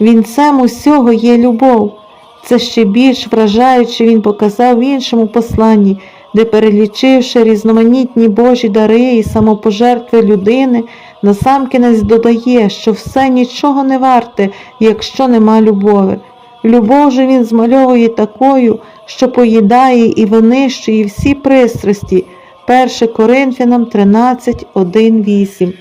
Вінцем усього є любов. Це ще більш вражаюче він показав в іншому посланні, де, перелічивши різноманітні Божі дари і самопожертви людини, насамкінець додає, що все нічого не варте, якщо нема любові. Любов же він змальовує такою, що поїдає і винищує всі пристрасті. 1 Коринфянам 13, 1, 8.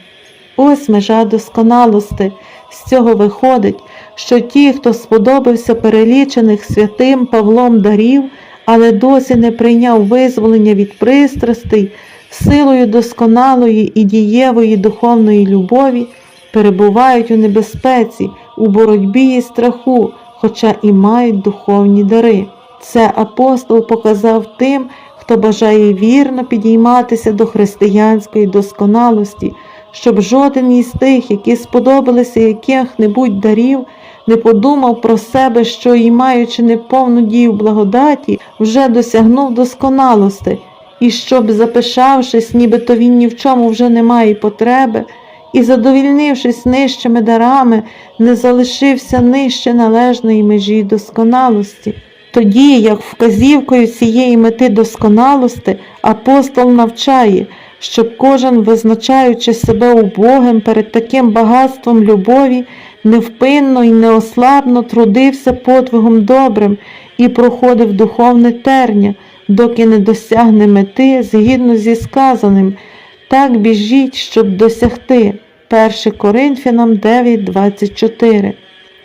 Ось межа досконалости. З цього виходить, що ті, хто сподобався перелічених святим Павлом дарів, але досі не прийняв визволення від пристрастей, силою досконалої і дієвої духовної любові, перебувають у небезпеці, у боротьбі і страху, хоча і мають духовні дари. Це апостол показав тим, хто бажає вірно підійматися до християнської досконалості, щоб жоден із тих, які сподобалися яких-небудь дарів, не подумав про себе, що і маючи неповну дію благодаті, вже досягнув досконалости, і щоб, запишавшись, нібито він ні в чому вже не має потреби, і, задовільнившись нижчими дарами, не залишився нижче належної межі досконалості. Тоді, як вказівкою цієї мети досконалости, апостол навчає, щоб кожен, визначаючи себе убогим перед таким багатством любові, невпинно і неослабно трудився подвигом добрим і проходив духовне терня, доки не досягне мети згідно зі сказаним. Так біжіть, щоб досягти. 1 Коринфянам 9.24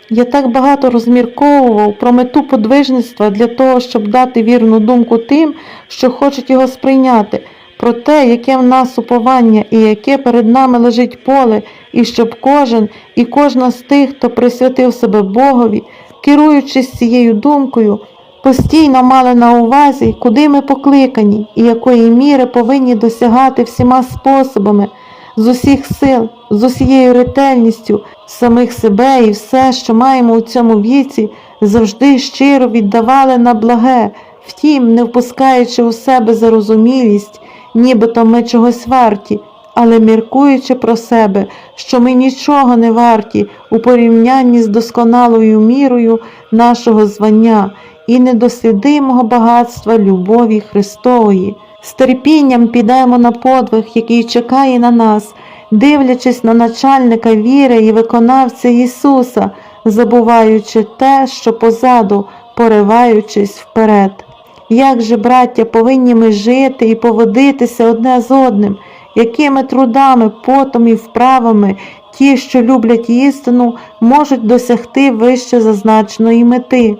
Я так багато розмірковував про мету подвижництва для того, щоб дати вірну думку тим, що хочуть його сприйняти, про те, яке в нас уповання і яке перед нами лежить поле, і щоб кожен і кожна з тих, хто присвятив себе Богові, керуючись цією думкою, постійно мали на увазі, куди ми покликані і якої міри повинні досягати всіма способами, з усіх сил, з усією ретельністю, самих себе і все, що маємо у цьому віці, завжди щиро віддавали на благе, втім, не впускаючи у себе зарозумілість, нібито ми чогось варті, але міркуючи про себе, що ми нічого не варті у порівнянні з досконалою мірою нашого звання і недослідимого багатства любові Христової. З терпінням підемо на подвиг, який чекає на нас, дивлячись на начальника віри і виконавця Ісуса, забуваючи те, що позаду, пориваючись вперед. Як же, браття, повинні ми жити і поводитися одне з одним, якими трудами, потом і вправами ті, що люблять істину, можуть досягти вище зазначеної мети.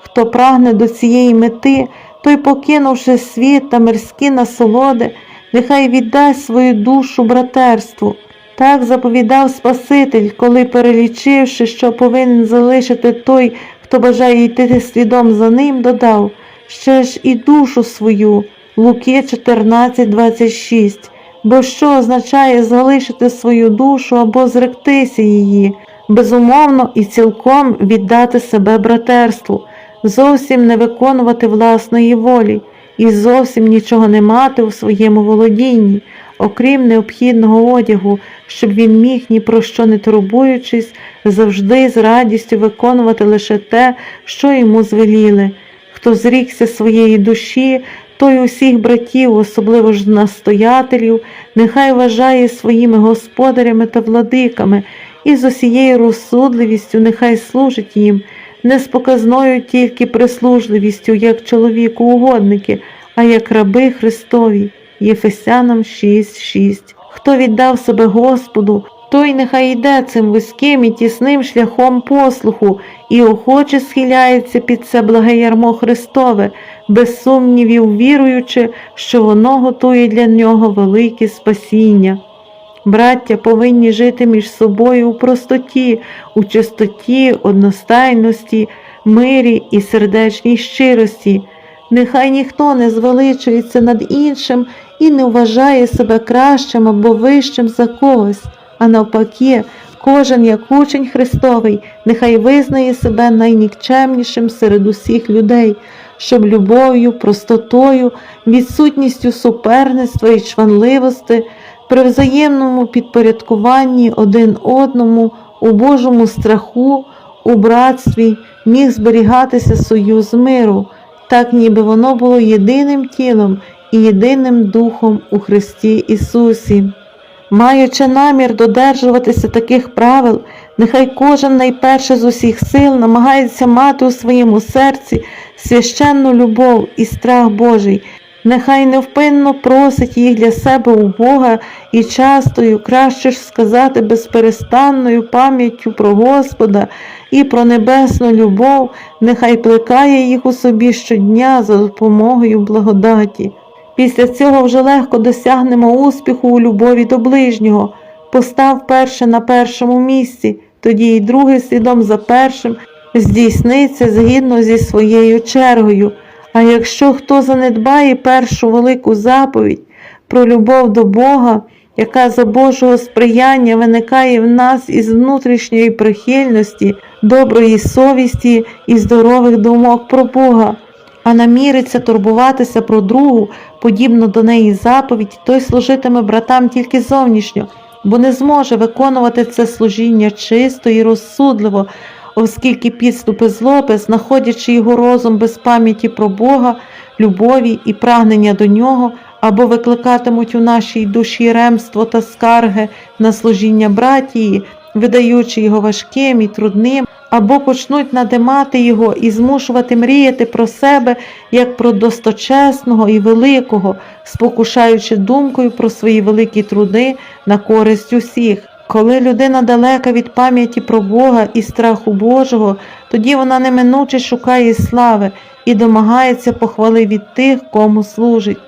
Хто прагне до цієї мети, той, покинувши світ та мирські насолоди, нехай віддасть свою душу братерству. Так заповідав Спаситель, коли, перелічивши, що повинен залишити той, хто бажає йти слідом за ним, додав ще ж і душу свою. Луки 14:26. Бо що означає залишити свою душу або зректися її, безумовно і цілком віддати себе братерству, зовсім не виконувати власної волі і зовсім нічого не мати у своєму володінні, окрім необхідного одягу, щоб він міг, ні про що не турбуючись, завжди з радістю виконувати лише те, що йому звеліли. Хто зрікся своєї душі, той усіх братів, особливо ж настоятелів, нехай вважає своїми господарями та владиками, і з усією розсудливістю нехай служить їм, не з показною тільки прислужливістю, як чоловіку угодники, а як раби Христові. Єфесянам 6.6 Хто віддав себе Господу, той нехай йде цим вузьким і тісним шляхом послуху і охоче схиляється під це благе ярмо Христове, без сумнівів віруючи, що воно готує для нього велике спасіння. Браття повинні жити між собою у простоті, у чистоті, одностайності, мирі і сердечній щирості. Нехай ніхто не звеличується над іншим і не вважає себе кращим або вищим за когось, а навпаки, кожен, як учень Христовий, нехай визнає себе найнікчемнішим серед усіх людей, щоб любов'ю, простотою, відсутністю суперництва і чванливості, при взаємному підпорядкуванні один одному у Божому страху у братстві міг зберігатися союз миру, так ніби воно було єдиним тілом і єдиним духом у Христі Ісусі. Маючи намір додержуватися таких правил, нехай кожен найперше з усіх сил намагається мати у своєму серці священну любов і страх Божий, нехай невпинно просить їх для себе у Бога і частою, краще ж сказати, безперестанною пам'яттю про Господа і про небесну любов, нехай плекає їх у собі щодня за допомогою благодаті. Після цього вже легко досягнемо успіху у любові до ближнього. Постав перше на першому місці, тоді й другий слідом за першим здійсниться згідно зі своєю чергою. А якщо хто занедбає першу велику заповідь про любов до Бога, яка за Божого сприяння виникає в нас із внутрішньої прихильності, доброї совісті і здорових думок про Бога, а наміриться турбуватися про другу, подібно до неї заповідь, той служитиме братам тільки зовнішньо, бо не зможе виконувати це служіння чисто і розсудливо, оскільки підступи злоби, знаходячи його розум без пам'яті про Бога, любові і прагнення до нього, або викликатимуть у нашій душі ремство та скарги на служіння братії, видаючи його важким і трудним, або почнуть надимати його і змушувати мріяти про себе як про досточесного і великого, спокушаючи думкою про свої великі труди на користь усіх. Коли людина далека від пам'яті про Бога і страху Божого, тоді вона неминуче шукає слави і домагається похвали від тих, кому служить.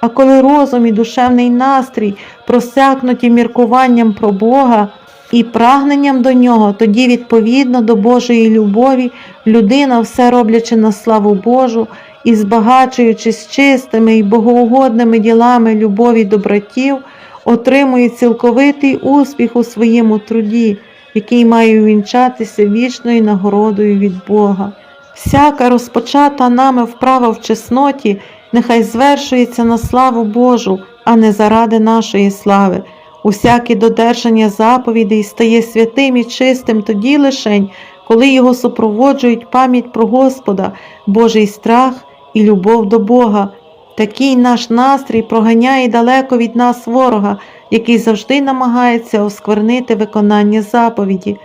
А коли розум і душевний настрій просякнуті міркуванням про Бога і прагненням до нього, тоді, відповідно до Божої любові, людина, все роблячи на славу Божу і збагачуючись чистими і богоугодними ділами любові до братів, отримує цілковитий успіх у своєму труді, який має увінчатися вічною нагородою від Бога. Всяка розпочата нами вправа в чесноті, нехай звершується на славу Божу, а не заради нашої слави. Усяке додержання заповідей стає святим і чистим тоді лишень, коли його супроводжують пам'ять про Господа, Божий страх і любов до Бога. Такий наш настрій проганяє далеко від нас ворога, який завжди намагається осквернити виконання заповіді.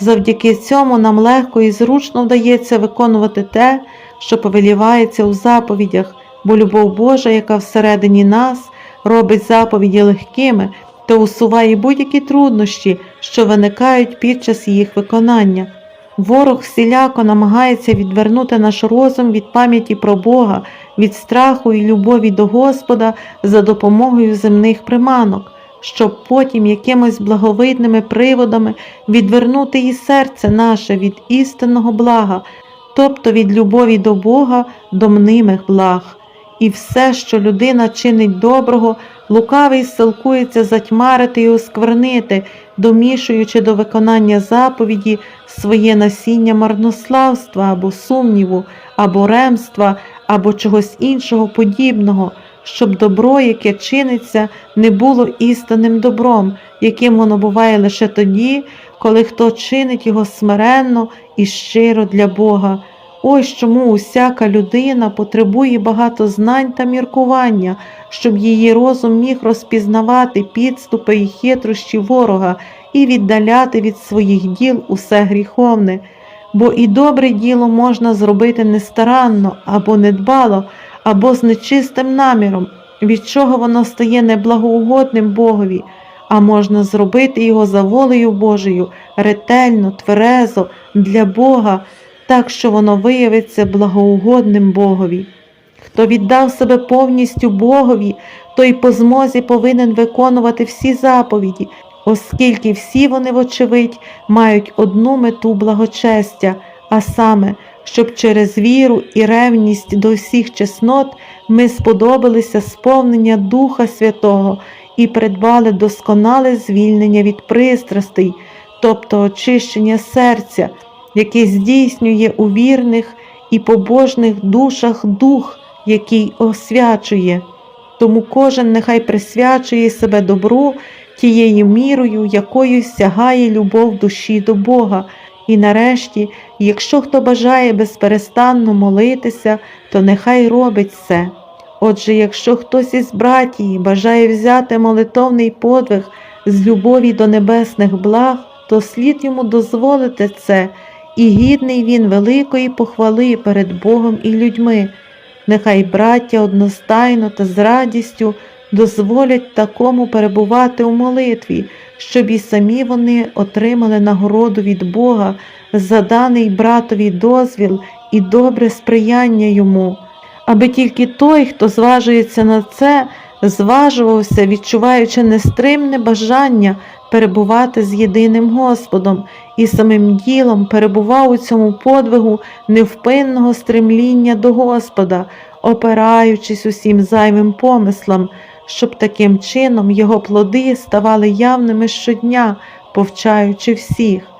Завдяки цьому нам легко і зручно вдається виконувати те, що повелівається у заповідях, бо любов Божа, яка всередині нас робить заповіді легкими, та усуває будь-які труднощі, що виникають під час їх виконання. Ворог всіляко намагається відвернути наш розум від пам'яті про Бога, від страху і любові до Господа за допомогою земних приманок, щоб потім якимось благовидними приводами відвернути і серце наше від істинного блага, тобто від любові до Бога до мнимих благ. І все, що людина чинить доброго, лукавий силкується затьмарити і осквернити, домішуючи до виконання заповіді своє насіння марнославства або сумніву, або ремства, або чогось іншого подібного, щоб добро, яке чиниться, не було істинним добром, яким воно буває лише тоді, коли хто чинить його смиренно і щиро для Бога. Ось чому усяка людина потребує багато знань та міркування, щоб її розум міг розпізнавати підступи і хитрощі ворога і віддаляти від своїх діл усе гріховне. Бо і добре діло можна зробити нестаранно або недбало, або з нечистим наміром, від чого воно стає неблагоугодним Богові, а можна зробити його за волею Божою, ретельно, тверезо, для Бога так що воно виявиться благоугодним Богові. Хто віддав себе повністю Богові, той по змозі повинен виконувати всі заповіді, оскільки всі вони, вочевидь, мають одну мету благочестя, а саме, щоб через віру і ревність до всіх чеснот ми сподобалися сповнення Духа Святого і придбали досконале звільнення від пристрастей, тобто очищення серця який здійснює у вірних і побожних душах дух, який освячує. Тому кожен нехай присвячує себе добру тією мірою, якою сягає любов душі до Бога, І нарешті, якщо хто бажає безперестанно молитися, то нехай робить це. Отже, якщо хтось із братії бажає взяти молитовний подвиг з любові до небесних благ, то слід йому дозволити це, і гідний він великої похвали перед Богом і людьми. Нехай браття одностайно та з радістю дозволять такому перебувати у молитві, щоб і самі вони отримали нагороду від Бога за даний братові дозвіл і добре сприяння йому, аби тільки той, хто зважується на це, зважувався, відчуваючи нестримне бажання перебувати з єдиним Господом і самим ділом перебував у цьому подвигу невпинного стремління до Господа, опираючись усім зайвим помислам, щоб таким чином його плоди ставали явними щодня, повчаючи всіх.